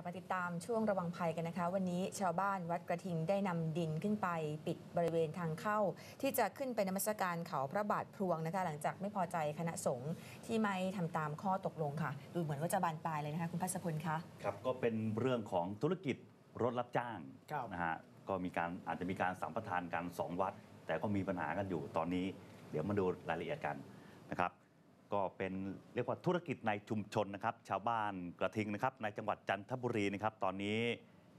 ลับมาติดตามช่วงระวังภัยกันนะคะ วันนี้ชาวบ้านวัดกระทิงได้นำดินขึ้นไปปิดบริเวณทางเข้า ที่จะขึ้นไปนมัสการเขาพระบาทพลวงนะคะ หลังจากไม่พอใจคณะสงฆ์ที่ไม่ทำตามข้อตกลงค่ะ ดูเหมือนว่าจะบานปลายเลยนะคะ คุณพัศพลคะครับก็เป็นเรื่องของธุรกิจรถรับจ้างครับนะฮะก็มีการอาจจะมีการสัมปทานกันสองวัด แต่ก็มีปัญหากันอยู่ตอนนี้ เดี๋ยวมาดูรายละเอียดกันนะครับ ก็เป็นเรียกว่าธุรกิจในชุมชนนะครับ ชาวบ้านกระทิงนะครับ ในจังหวัดจันทบุรีนะครับ ตอนนี้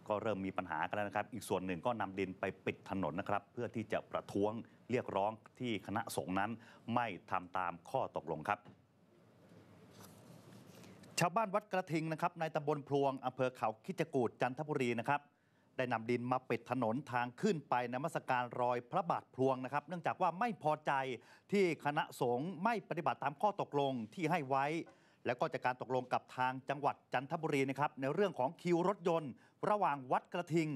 ก็เริ่มมีปัญหากันแล้วนะครับ อีกส่วนหนึ่งก็นำดินไปปิดถนนนะครับ เพื่อที่จะประท้วงเรียกร้องที่คณะสงฆ์นั้นไม่ทำตามข้อตกลงครับ ชาวบ้านวัดกระทิงนะครับ ในตำบลพลวงอำเภอเขาคิจกูดจันทบุรีนะครับ ได้นำดินมาปิดถนนทางขึ้นไปนมัสการรอยพระบาทพลวงนะครับ เนื่องจากว่าไม่พอใจที่คณะสงฆ์ไม่ปฏิบัติตามข้อตกลงที่ให้ไว้ แล้วก็จากการตกลงกับทางจังหวัดจันทบุรีนะครับในเรื่องของคิวรถยนต์ ระหว่างวัดกระทิง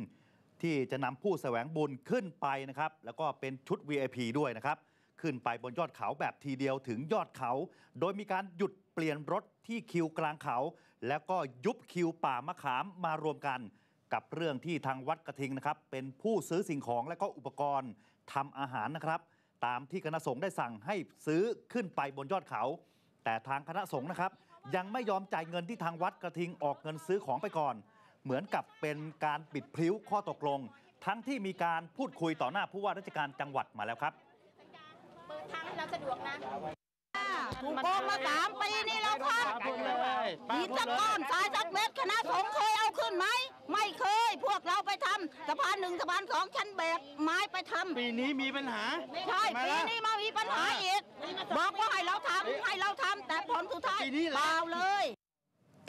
ที่จะนำผู้แสวงบุญขึ้นไปนะครับแล้วก็เป็นชุด VIP ด้วยนะครับขึ้นไปบนยอดเขาแบบทีเดียวถึงยอดเขา โดยมีการหยุดเปลี่ยนรถที่คิวกลางเขา แล้วก็ยุบคิวป่ามะขามมารวมกัน กับเรื่องที่ทางวัดกระทิงนะครับ เป็นผู้ซื้อสิ่งของและก็อุปกรณ์ทำอาหารนะครับ ตามที่คณะสงฆ์ได้สั่งให้ซื้อขึ้นไปบนยอดเขา แต่ทางคณะสงฆ์นะครับ ยังไม่ยอมจ่ายเงินที่ทางวัดกระทิงออกเงินซื้อของไปก่อน เหมือนกับเป็นการปิดพลิ้วข้อตกลง ทั้งที่มีการพูดคุยต่อหน้าผู้ว่าราชการจังหวัดมาแล้วครับ เปิดทางให้เราสะดวกนะ ถูกโกงมาสามปีนี่แล้วครับพูดเลยหินสักก้อนทรายสักเม็ดคณะสงฆ์เคยเอาขึ้นไหม ไม่เคย พวกเราไปทำสะพานหนึ่งสะพานสองชั้นแบกไม้ไปทำปีนี้มีปัญหา ใช่ไหมปีล่ะนี้มามีปัญหาอีกบอกว่าให้เราทำให้เราทำแต่ผลสุดท้ายปีนี้แหละเปล่าเลย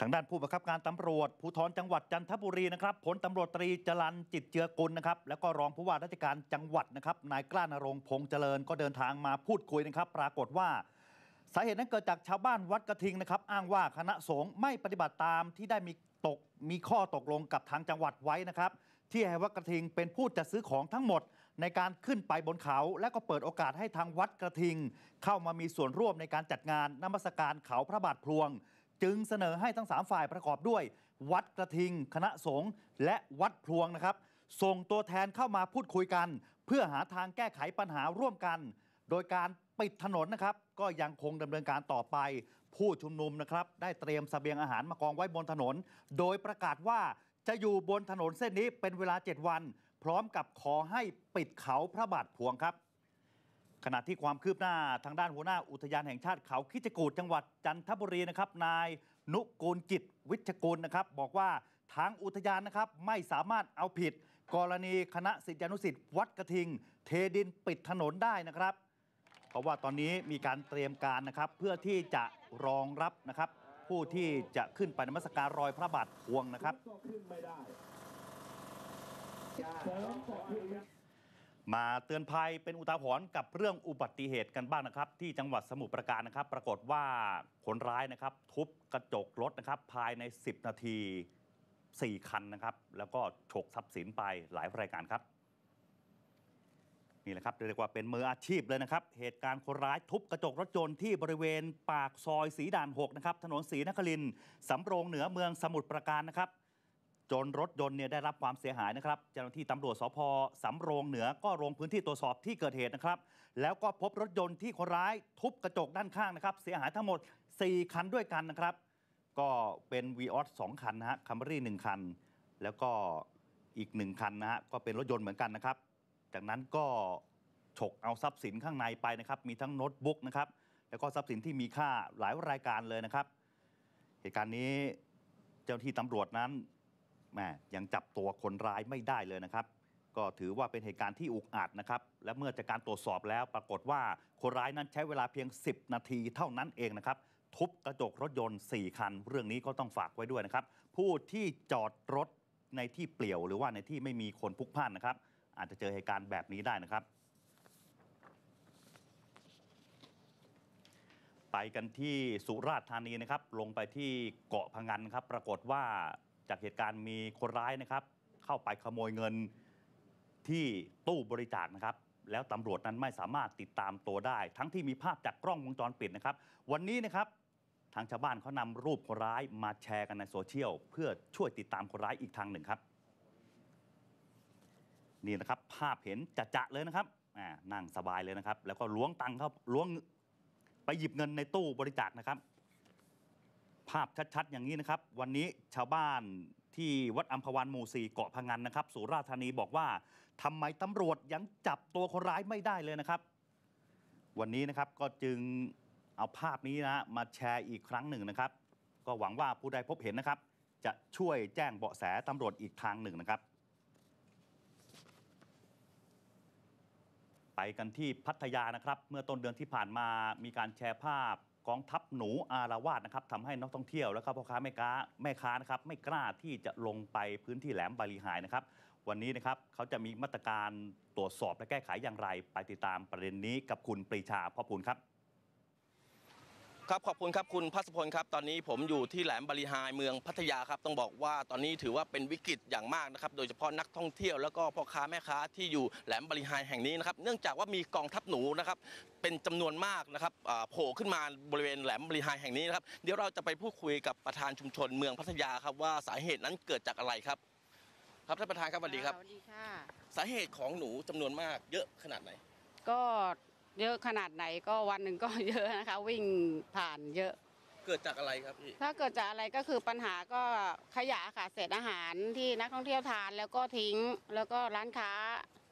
ทางด้านผู้บังคับการตำรวจภูธรจังหวัดจันทบุรีนะครับผลตำรวจตรีจรันจิตเจือกุลนะครับ แล้วก็รองผู้ว่าราชการจังหวัดนะครับนายกล้านรงค์พงษ์เจริญก็เดินทางมาพูดคุยนะครับ ปรากฏว่า สาเหตุนั้นเกิดจากชาวบ้านวัดกระทิงนะครับ อ้างว่าคณะสงฆ์ไม่ปฏิบัติตามที่ได้มีตกมีข้อตกลงกับทางจังหวัดไว้นะครับ ที่ให้วัดกระทิงเป็นผู้จัดซื้อของทั้งหมด ในการขึ้นไปบนเขา และก็เปิดโอกาสให้ทางวัดกระทิง เข้ามามีส่วนร่วมในการจัดงานนมัสการเขาพระบาทพลวง จึงเสนอให้ทั้ง 3 ฝ่ายประกอบด้วย วัดกระทิง คณะสงฆ์และวัดพลวงนะครับ ส่งตัวแทนเข้ามาพูดคุยกัน เพื่อหาทางแก้ไขปัญหาร่วมกัน โดยการ ปิดถนนนะครับ ก็ยังคงดำเนินการต่อไป ผู้ชุมนุมนะครับ ได้เตรียมเสบียงอาหารมากองไว้บนถนน โดยประกาศว่าจะอยู่บนถนนเส้นนี้เป็นเวลา 7 วัน พร้อมกับขอให้ปิดเขาพระบาทพวงครับ ขณะที่ความคืบหน้าทางด้านหัวหน้าอุทยานแห่งชาติเขาคิจกูดจังหวัดจันทบุรีนะครับ นายนุกูลกิจวิชกุลนะครับ บอกว่าทางอุทยานนะครับไม่สามารถเอาผิด กรณีคณะศิษยานุศิษย์วัดกระทิง เทดินปิดถนนได้นะครับ ราะว่าตอนนี้มีการเตรียมการนะครับเพื่อที่จะรองรับนะครับ ผู้ที่จะขึ้นไปนมัสการรอยพระบาทพวงนะครับ มาเตือนภัยเป็นอุทาหรณ์กับเรื่องอุบัติเหตุกันบ้างนะครับ ที่จังหวัดสมุทรปราการนะครับ ปรากฏว่าคนร้ายนะครับ ทุบกระจกรถนะครับ ภายใน 10 นาที 4 คันนะครับ แล้วก็ฉกทรัพย์สินไปหลายรายการครับ นี่แหละครับเรียกว่าเป็นมืออาชีพเลยนะครับ เหตุการณ์คนร้ายทุบกระจกรถยนต์ที่บริเวณปากซอยสีด่าน6นะครับถนนศรีนครินสำโรงเหนือเมืองสมุทรปราการนะครับ จนรถยนต์เนี่ยได้รับความเสียหายนะครับเจ้าหน้าที่ตำรวจสพสำโรงเหนือก็ลงพื้นที่ตรวจสอบที่เกิดเหตุนะครับ แล้วก็พบรถยนต์ที่คนร้ายทุบกระจกด้านข้างนะครับ เสียหายทั้งหมด 4 คันด้วยกันนะครับ ก็เป็น v ีออส2คันนะฮะคัมรี่1คัน แล้วก็อีก1คันนะฮะก็เป็นรถยนต์เหมือนกันนะครับ จากนั้นก็ฉกเอาทรัพย์สินข้างในไปนะครับ มีทั้งโน้ตบุ๊กนะครับ แล้วก็ทรัพย์สินที่มีค่าหลายรายการเลยนะครับ เหตุการณ์นี้เจ้าหน้าที่ตำรวจนั้นแหม่ยังจับตัวคนร้ายไม่ได้เลยนะครับ ก็ถือว่าเป็นเหตุการณ์ที่อุกอาจนะครับ และเมื่อจากการตรวจสอบแล้ว ปรากฏว่าคนร้ายนั้นใช้เวลาเพียง 10 นาทีเท่านั้นเองนะครับ ทุบกระจกรถยนต์ 4 คัน เรื่องนี้ก็ต้องฝากไว้ด้วยนะครับ ผู้ที่จอดรถในที่เปลี่ยวหรือว่าในที่ไม่มีคนพลุกพล่านนะครับ อาจจะเจอเหตุการณ์แบบนี้ได้นะครับ ไปกันที่สุราษฎร์ธานีนะครับ ลงไปที่เกาะพังงานครับ ปรากฏว่าจากเหตุการณ์มีคนร้ายนะครับ เข้าไปขโมยเงินที่ตู้บริจาคนะครับ แล้วตำรวจนั้นไม่สามารถติดตามตัวได้ ทั้งที่มีภาพจากกล้องวงจรปิดนะครับ วันนี้นะครับทางชาวบ้านเขานำรูปคนร้ายมาแชร์กันในโซเชียลเพื่อช่วยติดตามคนร้ายอีกทางหนึ่งครับ นี่นะครับ ภาพเห็นจะๆเลยนะครับอ่านั่งสบายเลยนะครับ แล้วก็ล้วงตังค์เข้าล้วงไปหยิบเงินในตู้บริจาคนะครับ ภาพชัดๆ อย่างนี้นะครับ วันนี้ชาวบ้านที่วัดอัมพวันหมู่สี่เกาะพังงานนะครับ สุราษฎร์ธานีบอกว่าทำไมตำรวจยังจับตัวคนร้ายไม่ได้เลยนะครับ วันนี้นะครับก็จึงเอาภาพนี้นะมาแชร์อีกครั้งหนึ่งนะครับ ก็หวังว่าผู้ใดพบเห็นนะครับ จะช่วยแจ้งเบาะแสตำรวจอีกทางหนึ่งนะครับ ไปกันที่พัทยานะครับ เมื่อต้นเดือนที่ผ่านมามีการแชร์ภาพกองทัพหนูอารวาสนะครับทำให้นักท่องเที่ยวแล้วก็พ่อค้าแม่ค้าแม่ค้านะครับไม่กล้าที่จะลงไปพื้นที่แหลมบาลีหายนะครับ วันนี้นะครับเขาจะมีมาตรการตรวจสอบและแก้ไขอย่างไร ไปติดตามประเด็นนี้กับคุณปรีชาพ่อพูนครับ ครับขอบคุณครับคุณพัสพลครับตอนนี้ผมอยู่ที่แหลมบาลีไฮเมืองพัทยาครับต้องบอกว่าตอนนี้ถือว่าเป็นวิกฤตอย่างมากนะครับโดยเฉพาะนักท่องเที่ยวแล้วก็พ่อค้าแม่ค้าที่อยู่แหลมบาลีไฮแห่งนี้นะครับเนื่องจากว่ามีกองทัพหนูนะครับเป็นจำนวนมากนะครับอ่าโผล่ขึ้นมาบริเวณแหลมบาลีไฮแห่งนี้นะครับเดี๋ยวเราจะไปพูดคุยกับประธานชุมชนเมืองพัทยาครับว่าสาเหตุนั้นเกิดจากอะไรครับ ครับท่านประธานครับสวัสดีครับสวัสดีค่ะสาเหตุของหนูจำนวนมากเยอะขนาดไหนก็ เยอะขนาดไหนก็วันหนึ่งก็เยอะนะคะ วิ่งผ่านเยอะ เกิดจากอะไรครับพี่ ถ้าเกิดจากอะไรก็คือปัญหาก็ขยะค่ะเศษอาหารที่นักท่องเที่ยวทานแล้วก็ทิ้งแล้วก็ร้านค้า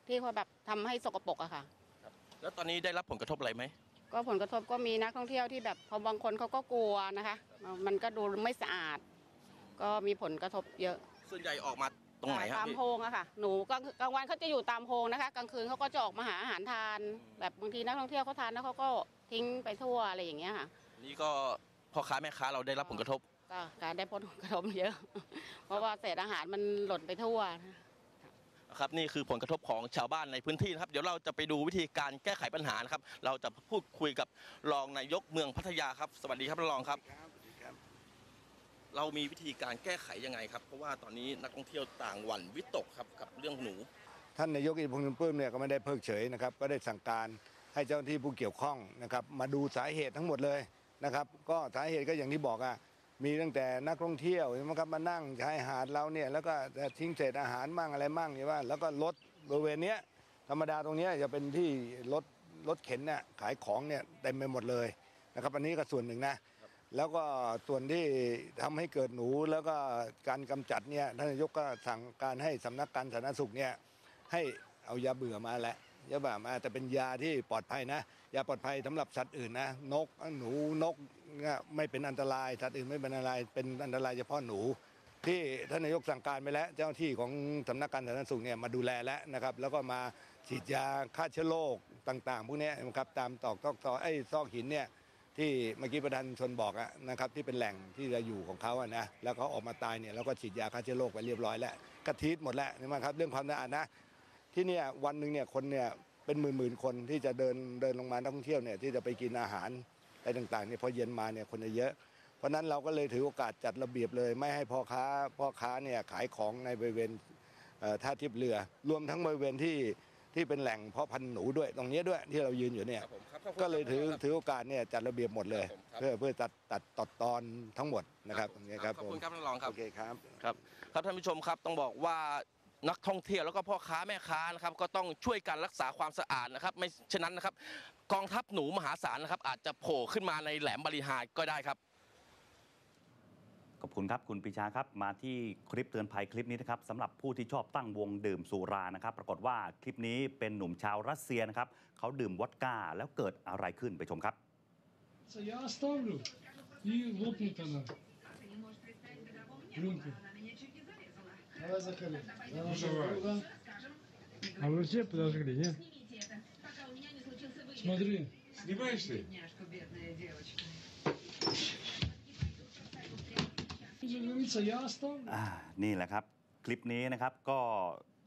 ที่เขาแบบทำให้สกปรกอะค่ะ แล้วตอนนี้ได้รับผลกระทบอะไรไหม ก็ผลกระทบก็มีนักท่องเที่ยวที่แบบพอบางคนเขาก็กลัวนะคะ มันก็ดูไม่สะอาด ก็มีผลกระทบเยอะ ส่วนใหญ่ออกมาต รงไหนครับตามพี่โพรงอะค่ะ หนูกลางกลางวันเขาจะอยู่ตามโพรงนะคะ กลางคืนเขาก็จะออกมาหาอาหารทาน แบบบางทีนักท่องเที่ยวเขาทานแล้วเขาก็ทิ้งไปทั่วอะไรอย่างเงี้ยค่ะ นี่ก็พ่อค้าแม่ค้าเราได้รับผลกระทบ ก็การได้ผลกระทบเยอะ เพราะว่าเศษอาหารมันหล่นไปทั่วนะครับนี่คือผลกระทบของชาวบ้านในพื้นที่นะครับ เดี๋ยวเราจะไปดูวิธีการแก้ไขปัญหานะครับ เราจะพูดคุยกับรองนายกเมืองพัทยาครับ สวัสดีครับรองครับ เรามีวิธีการแก้ไขยังไงครับ เพราะว่าตอนนี้นักท่องเที่ยวต่างหวั่นวิตกครับกับเรื่องหนู ท่านนายกอิทธิพงศ์ปื้มเนี่ยก็ไม่ได้เพิกเฉยนะครับ ก็ได้สั่งการให้เจ้าหน้าที่ผู้เกี่ยวข้องนะครับ มาดูสาเหตุทั้งหมดเลยนะครับ ก็สาเหตุก็อย่างที่บอกอะมีตั้งแต่นักท่องเที่ยวใช่ไหมครับมานั่งชายหาดเราเนี่ยแล้วก็ทิ้งเศษอาหารมั่งอะไรมั่งใช่ป่ะแล้วก็รถบริเวณเนี้ยธรรมดาตรงเนี้ยจะเป็นที่รถรถเข็นเนี่ยขายของเนี่ยเต็มไปหมดเลยนะครับอันนี้ก็ส่วนหนึ่งนะ แล้วก็ส่วนที่ทำให้เกิดหนูแล้วก็การกำจัดเนี่ยท่านนายกก็สั่งการให้สำนักการสาธารณสุขเนี่ยให้เอายาเบื่อมาแหละยาบื่อมาแต่เป็นยาที่ปลอดภัยนะยาปลอดภัยสำหรับสัตว์อื่นนะนกหนูนกไม่เป็นอันตรายสัตว์อื่นไม่เป็นอันตรายเป็นอันตรายเฉพาะหนู ที่ท่านนายกสั่งการไปแล้วเจ้าที่ของสำนักการสาธารณสุขเนี่ยมาดูแลแล้วนะครับ แล้วก็มาฉีดยาฆ่าเชื้อโรคต่าง ๆ พวกนี้นะครับตามตอกตอกตอกไอ้ซอกหินเนี่ย ที่เมื่อกี้ประธานชนบอกนะครับที่เป็นแหล่งที่จะอยู่ของเขาอะนะแล้วเขาออกมาตายเนี่ยแล้วก็ฉีดยาฆ่าเชื้อโรคไปเรียบร้อยแล้วกระทีดหมดแล้วนี่มั้งครับเรื่องความสะอาดนะที่เนี่ยวันหนึ่งเนี่ยคนเนี่ยเป็นหมื่นๆคนที่จะเดินเดินลงมานักท่องเที่ยวเนี่ยที่จะไปกินอาหารอะไรต่างๆเนี่ยพอเย็นมาเนี่ยคนจะเยอะ เพราะนั้นเราก็เลยถือโอกาสจัดระเบียบเลย ไม่ให้พ่อค้าพ่อค้าเนี่ยขายของในบริเวณท่าทียบเรือ รวมทั้งบริเวณที่ ที่เป็นแหล่งเพาะพันธุ์หนูด้วยตรงเนี้ยด้วยที่เรายืนอยู่เนี่ยครับผมครับขอบคุณก็เลยถือครับถือโอกาสเนี่ยจัดระเบียบหมดเลยครับผมครับเพื่อเพื่อตัดตัดตอดตอนทั้งหมดนะครับตรงนี้ครับขอบผมคุณครับท่านรองครับโอเคครับครับครับท่านผู้ชมครับต้องบอกว่านักท่องเที่ยวแล้วก็พ่อค้าแม่ค้านะครับก็ต้องช่วยกันรักษาความสะอาดนะครับ ไม่ฉะนั้นนะครับ กองทัพหนูมหาศาลนะครับ อาจจะโผล่ขึ้นมาในแหลมบริหารก็ได้ครับ ขอบคุณครับ คุณปรีชาครับ มาที่คลิปเตือนภัยคลิปนี้นะครับสำหรับผู้ที่ชอบตั้งวงดื่มสุรานะครับ ปรากฏว่าคลิปนี้เป็นหนุ่มชาวรัสเซียนะครับเขาดื่มวอดก้าแล้วเกิดอะไรขึ้นไปชมครับ Я оставлю и лопнет она. Рюмка. Давай, Захарий. Давай, да? А вы все подожгли, нет? Смотри. Снимаешь ты? อ่านี่แหละครับ คลิปนี้นะครับก็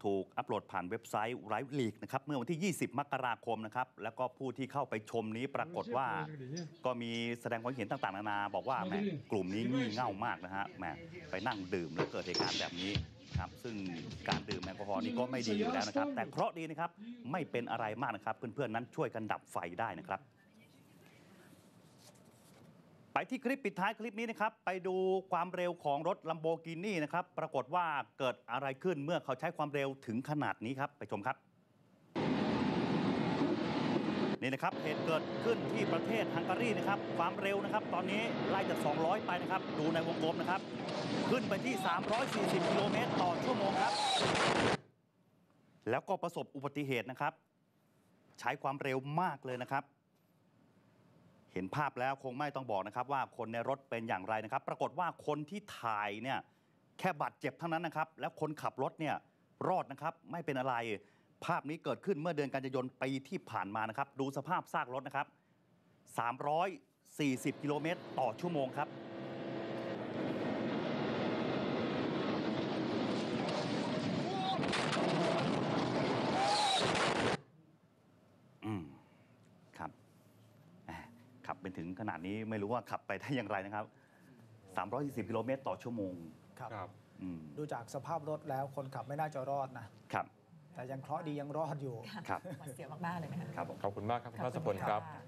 ถูกอัปโหลดผ่านเว็บไซต์ไรฟ์ลีกนะครับเมื่อวันที่ 20 มกราคมนะครับ แล้วก็ผู้ที่เข้าไปชมนี้ปรากฏว่า ก็มีแสดงความเห็นต่างๆ นานา บอกว่าแหมกลุ่มนี้งี่เง่ามากนะฮะแหมไปนั่งดื่มแล้วเกิดเหตุการณ์แบบนี้ครับซึ่งการดื่มแอลกอฮอล์นี่ก็ไม่ดีอยู่แล้วนะครับ แต่เคราะห์ดีนะครับไม่เป็นอะไรมากนะครับ เพื่อนๆนั้นช่วยกันดับไฟได้นะครับ ไปที่คลิปปิดท้ายคลิปนี้นะครับ ไปดูความเร็วของรถลัมโบกินี่นะครับ ปรากฏว่าเกิดอะไรขึ้นเมื่อเขาใช้ความเร็วถึงขนาดนี้ครับ ไปชมครับ นี่นะครับเหตุเกิดขึ้นที่ประเทศฮังการีนะครับ ความเร็วนะครับ ตอนนี้ไล่จาก 200 ไปนะครับ ดูในวงกลมนะครับ ขึ้นไปที่ 340กิโลเมตรต่อชั่วโมงครับ แล้วก็ประสบอุบัติเหตุนะครับ ใช้ความเร็วมากเลยนะครับ ห็นภาพแล้วคงไม่ต้องบอกนะครับ ว่าคนในรถเป็นอย่างไรนะครับ ปรากฏว่าคนที่ถ่ายเนี่ยแค่บาดเจ็บเท่านั้นนะครับ แล้วคนขับรถเนี่ยรอดนะครับไม่เป็นอะไร ภาพนี้เกิดขึ้นเมื่อเดือนกันยายนปีที่ผ่านมานะครับ ดูสภาพซากรถนะครับ 340 กิโลเมตรต่อชั่วโมงครับ อืม ครับแหมขับเป็น ถึงขนาดนี้ไม่รู้ว่าขับไปได้อย่างไรนะครับ320กิโลเมตรต่อชั่วโมงครับครับ อืมดูจากสภาพรถแล้วคนขับไม่น่าจะรอดนะ ครับแต่ยังเคราะห์ดียังรอดอยู่ ครับหวาดเสียวมากๆเลยนะคะ ครับผม ขอบคุณมากครับคุณขอบพัคุสณพลครับค่ะ